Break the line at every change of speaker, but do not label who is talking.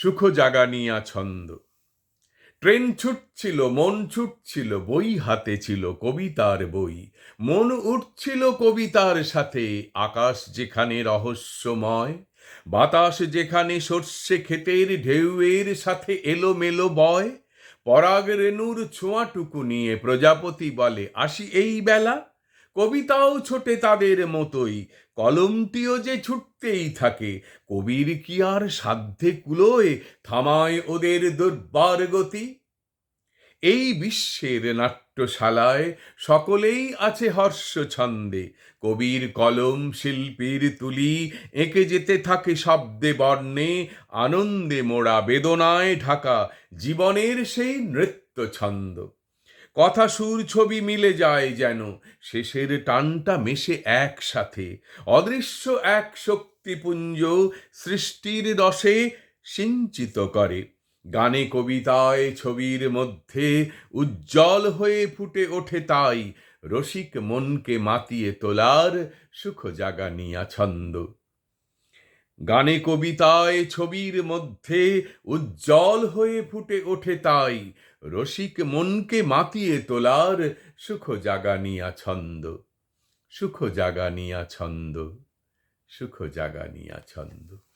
সুখ জাগানিয়া ছন্দ। ট্রেন ছুটছিল, মন ছুটছিল, বই হাতে ছিল কবিতার বই। মন উঠছিল কবিতার সাথে, আকাশ যেখানে রহস্যময়, বাতাস যেখানে সর্ষে ক্ষেতের ঢেউয়ের সাথে এলোমেলো বয়। পরাগ রেণুর ছোঁয়াটুকু নিয়ে প্রজাপতি বলে, আসি এই বেলা? কবিতাও ছোটে তাদের মতোই, কলমটিও যে ছুটতেই থাকে। কবির কি আর সাধ্যে কুলোয় থামায় ওদের দুর্বার গতি? এই বিশ্বের নাট্যশালায় সকলেই আছে হর্ষ ছন্দে কবির কলম শিল্পীর তুলি এঁকে যেতে থাকে শব্দে বর্ণে, আনন্দে মোড়া বেদনায় ঢাকা জীবনের সেই নৃত্য ছন্দ কথা সুর ছবি মিলে যায় যেন, শেষের টানটা মেশে একসাথে। অদৃশ্য এক শক্তিপুঞ্জ সৃষ্টির রসে সিঞ্চিত করে। গানে কবিতায় ছবির মধ্যে উজ্জ্বল হয়ে ফুটে ওঠে তাই, রসিক মনকে মাতিয়ে তোলার সুখ জাগানিয়া ছন্দ। গানে কবিতায় ছবির মধ্যে উজ্জ্বল হয়ে ফুটে ওঠে তাই রসিক মনকে মাতিয়ে তোলার সুখ জাগানিয়া ছন্দ। সুখ জাগানিয়া ছন্দ। সুখ জাগানিয়া ছন্দ।